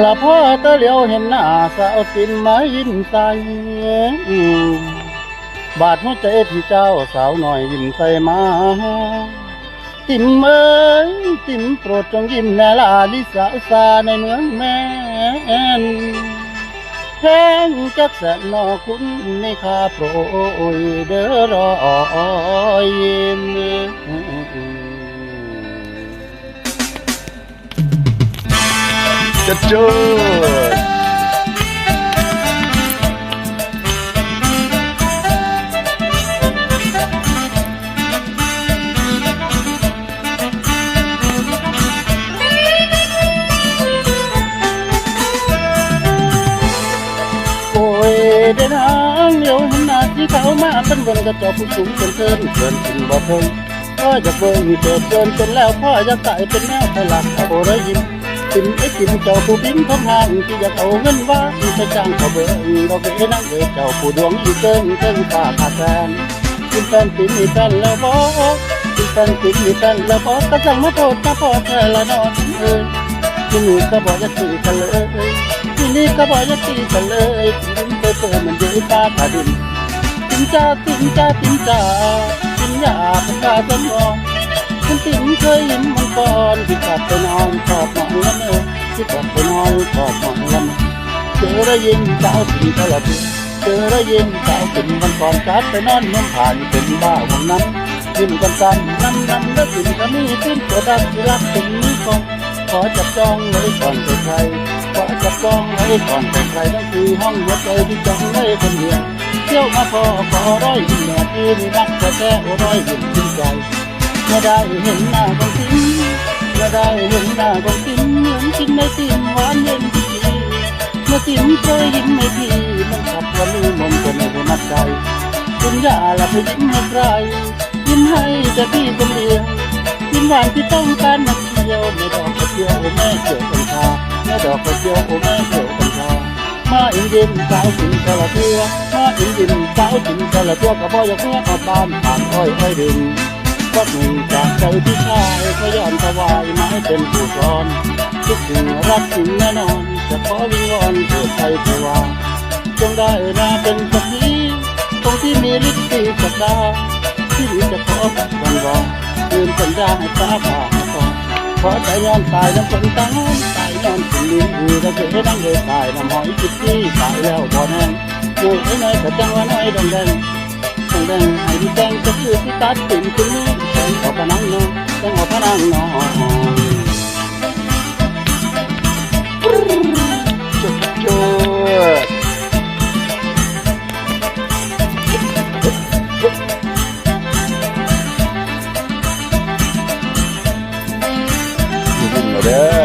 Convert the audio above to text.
ละพ่อตะเหลียวเห็นหน้าสาวตินมายิ้มใส่บาดหัวใจพี่เจ้าสาวหน่อยยิ้มใส่มา ติมเอ้ยติมโปรดจงยิ้มแน่ลาลิสาวสาในเมืองแม่นแพงจักแสนนอคุณในคาโปรยเด้อรอยยิ้ม จะจุดโอ้ยเดินทางเลี้ยวหน้าที่เขามาเป็นบนกระจกผู้สูงเป็นเทินเกินกินบ่เพิ่งพ่อจะเบิ่งเกิดเกินเป็นแล้วพ่อจะตายเป็นแนวพลักเอาโรยยิ้ม กินไอ้กินเจ้าผู้บินทำงานที่อยากเอาเงินว่าจะจ้างเขาเบิ่งเราไปนั่งเอยเจ้าผู้ดวงอีเกินเกินคาขาดแฟนกินแฟนกินมีแฟนแล้วบ่กินแฟนกินมีแฟนแล้วบ่ก็จังมาโทษมาพอแท้ละนอนเอ้ยที่นี่ก็บอกจะตีกันเลยที่นี่ก็บอกจะตีกันเลยกินไปเปิดมันเดือดตาตาดินกินจ้ากินจ้ากินจ้ากินยาเป็นกาจนมองคุณติ๋มเคยเห็นมันก่อนที่กลับไปนอนชอบนอนละ ที่กลับไปนอนชอบนอนละเมอเจอได้ยินสาวสีตลอดเจอได้ยินสาวติ่มมันก่อนกลับไปนอนเมืองผ่านเป็นบ้าของนั้นยิ้มกันกันน้ำน้ำแล้วติ่มก็มีขึ้นตัวดังที่รักติ่มนี้คงขอจับจองไว้ก่อนใครขอจับจองไว้ก่อนใครนั่นคือห้องหัวใจที่จองไว้คนเดียวเที่ยวมาพอขอร้อยยิ้มแม่ที่รักแต่แค่ร้อยยิ้มจริงใจเมื่อได้เห็นหน้าของติมเมื่อได้เห็นหน้าของติมเหมือนกินในติมหวานเย็นที่ดีเมื่อติ้มเคยยิ้มให้พี่มันขับวันนี้มนต์ก็ไม่ได้มัดใจคุณย่าละไปยิ้มให้ใครยิ้มให้แต่พี่คนเดียวยิ้มหวานที่ต้องการมาเที่ยวไม่ดอกกระเจียวโอแม่เกี่ยวกัญชาแม่ดอกกระเจียวโอแม่เกี่ยวกัญชามาอินดินสาวถึงกระเทียมาอินดินสาวถึงกระเทียก็บ่อยากเมื่อออกบ้านผ่านอ้อยอ้อยดิ กหนึ่งจากใจที่ชายก็ยอมถวายไม้เป็นผู้กรทุกสิ่งรักสิ่งแน่นอนจะขอวิงวอนเกิดใจเทวาจงได้มาเป็นสักทีตรงที่มีฤทธิ์ที่สักดาที่จะขอกับวันรอลืมสัญญาให้ฟ้าผ่าขอขอใจย้อนตายน้ำคนตายตายย้อนสิ่งนี้อือเราเคยนั่งเลยตายน้ำหอยจิตที่ตายแล้วบ่แน่ป่วยไอ้น้อยแต่จังว่าน้อยดงแดง แดงไอ้ที่แดงก็คือที่ตัดเป็นคุณมนี้แดงออกพนังนองแดงออกพนังนองจุอดเด้อ